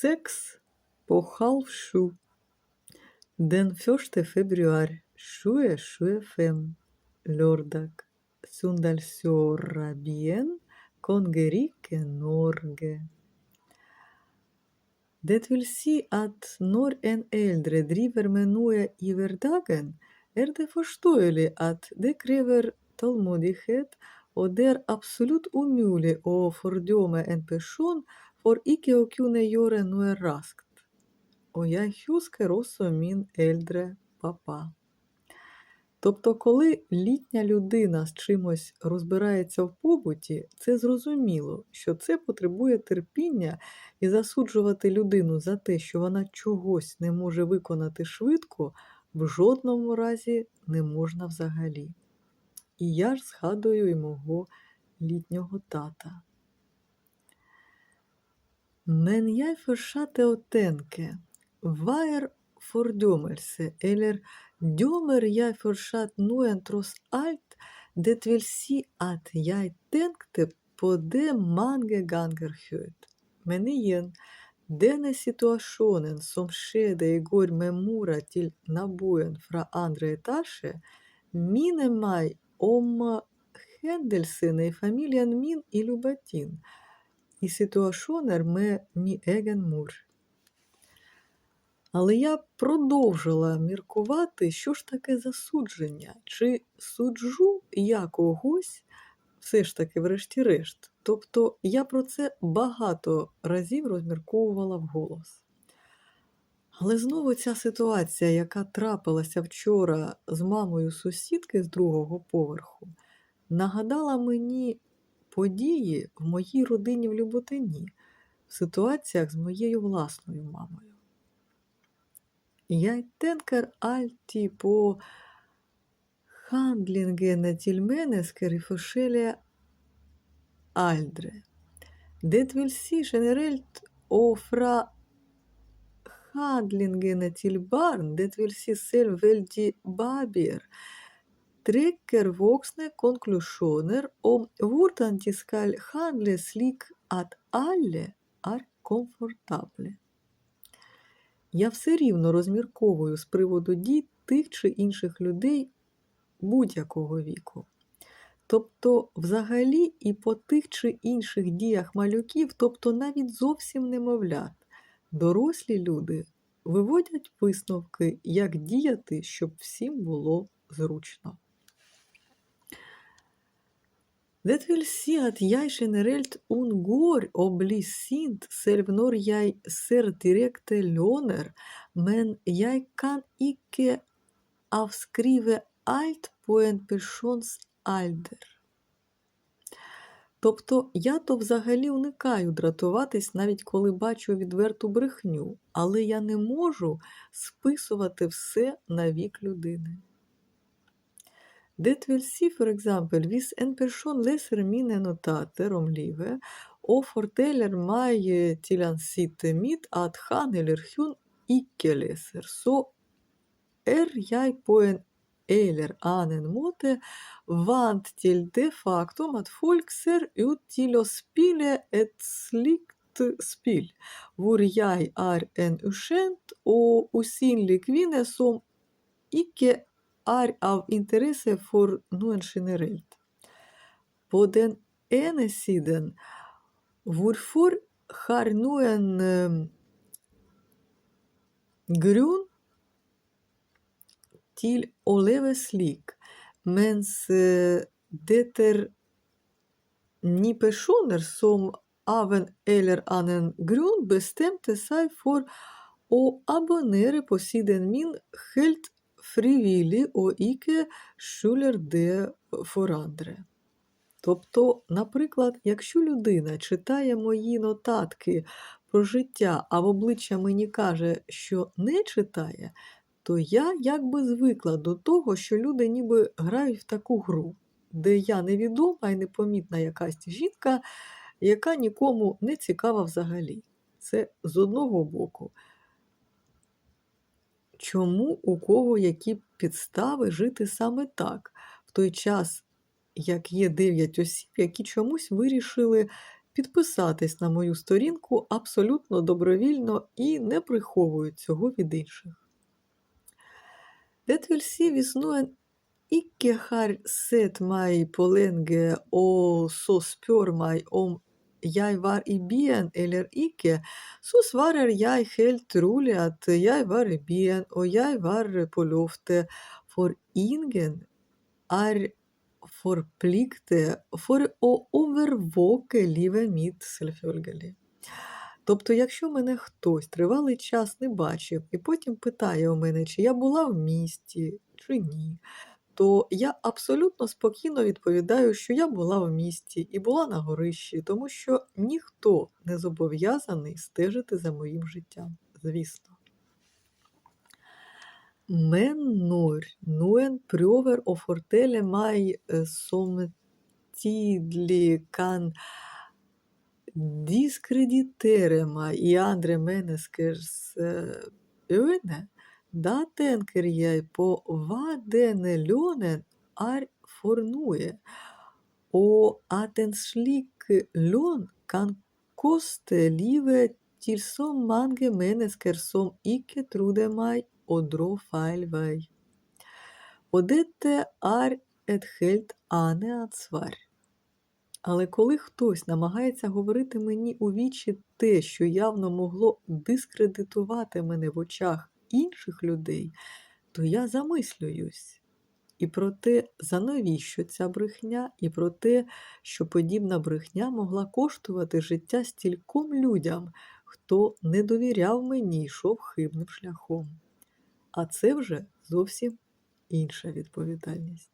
Sex på. Den 1 februar 2025. Lørdag. Sundalsøra bien kongerike Norge. Det vil si at når en eldre driver med noe i hverdagen, er det forståelig at det krever tålmodighet, og det er absolutt umulig å fordømme en person for ikke å kunne gjøre noe jeg husker også min eldre papа. Тобто, коли літня людина з чимось розбирається в побуті, це зрозуміло, що це потребує терпіння і засуджувати людину за те, що вона чогось не може виконати швидко, в жодному разі не можна взагалі. І я ж згадую і мого літнього тата. Men jeg fortsatte å tenke, hva er fordømmelse, eller dømmer jeg fortsatt noen tross alt, det vil si at jeg tenkte på det mange ganger høyt. Men igjen, denne situasjonen som skjedde i går med mora til naboen fra andre etasje, minner meg om hendelsene i familien min i Lubatin – і ситуаціонер ме мі еген мур. Але я продовжила міркувати, що ж таке засудження, чи суджу я когось все ж таки, врешті-решт. Тобто я про це багато разів розмірковувала вголос. Але знову ця ситуація, яка трапилася вчора з мамою сусідки з другого поверху, нагадала мені події в моїй родині в Люботині, в ситуаціях з моєю власною мамою. Tenker alltid på handlingene til mennesker i forskjellige aldre. Det vil si generelt og fra handlingene til barn, det trekker voksne konklusjoner om hvordan de skal handle slik at alle комфортаблі. Я все рівно розмірковую з приводу дій тих чи інших людей будь-якого віку. Тобто, взагалі, і по тих чи інших діях малюків, тобто навіть зовсім немовлят, дорослі люди виводять висновки, як діяти, щоб всім було зручно. Det vil si at jeg generelt unngår å bli sint når jeg ser direkte jeg kan ikke avskrive alt på en persons alder. Тобто я то взагалі уникаю дратуватись, навіть коли бачу відверту брехню, але я не можу списувати все на вік людини. Det vil si for eksempel hvis en person leser mine notater om livet og forteller meg til ansiktet mitt at han eller hun ikke leser, så er jeg på en eller annen måte vant til det faktum at folk ser ut til å spille et slikt spill, hvor jeg er en ukjent og usynlig kvinne som ikke er av interesse for noen generelt. På den ene siden, hvorfor har noen eh, grunn til å leve slik, mens eh, det er ni personer som av en eller annen grunn bestemte seg for å abonnere på siden min helt ikke skjuler det for andre. Тобто, наприклад, якщо людина читає мої нотатки про життя, а в обличчя мені каже, що не читає, то я якби звикла до того, що люди ніби грають в таку гру, де я невідома і непомітна якась жінка, яка нікому не цікава взагалі. Це з одного боку чому у кого які підстави жити саме так, в той час, як є дев'ять осіб, які чомусь вирішили підписатись на мою сторінку абсолютно добровільно і не приховую цього від інших. Hvis noen ikke har sett meg på lenge og så spør jeg var i byen eller ikke, så svarer jeg helt rolig at jeg var i byen og jeg var på loftet, for ingen er forpliktet for å overvåke livet mitt, selvfølgelig. Тобто, якщо мене хтось тривалий час не бачив і потім питає у мене, чи я була в місті, чи ні, то я абсолютно спокійно відповідаю, що я була в місті і була на горищі, тому що ніхто не зобов'язаний стежити за моїм життям, звісно. Men når noen prøver å fortelle meg som tidlig kan diskreditere meg i andre menneskers øyne, da tenker jeg på hva denne lønnen er for noe, og at en slik lønn kan koste livet til så mange mennesker som ikke trodde meg og dro feil vei. Og dette er et helt annet ansvar. Але коли хтось намагається говорити мені у вічі те, що явно могло дискредитувати мене в очах інших людей, то я замислююсь і про те, за навіщо ця брехня, і про те, що подібна брехня могла коштувати життя стільком людям, хто не довіряв мені, йшов хибним шляхом. А це вже зовсім інша відповідальність.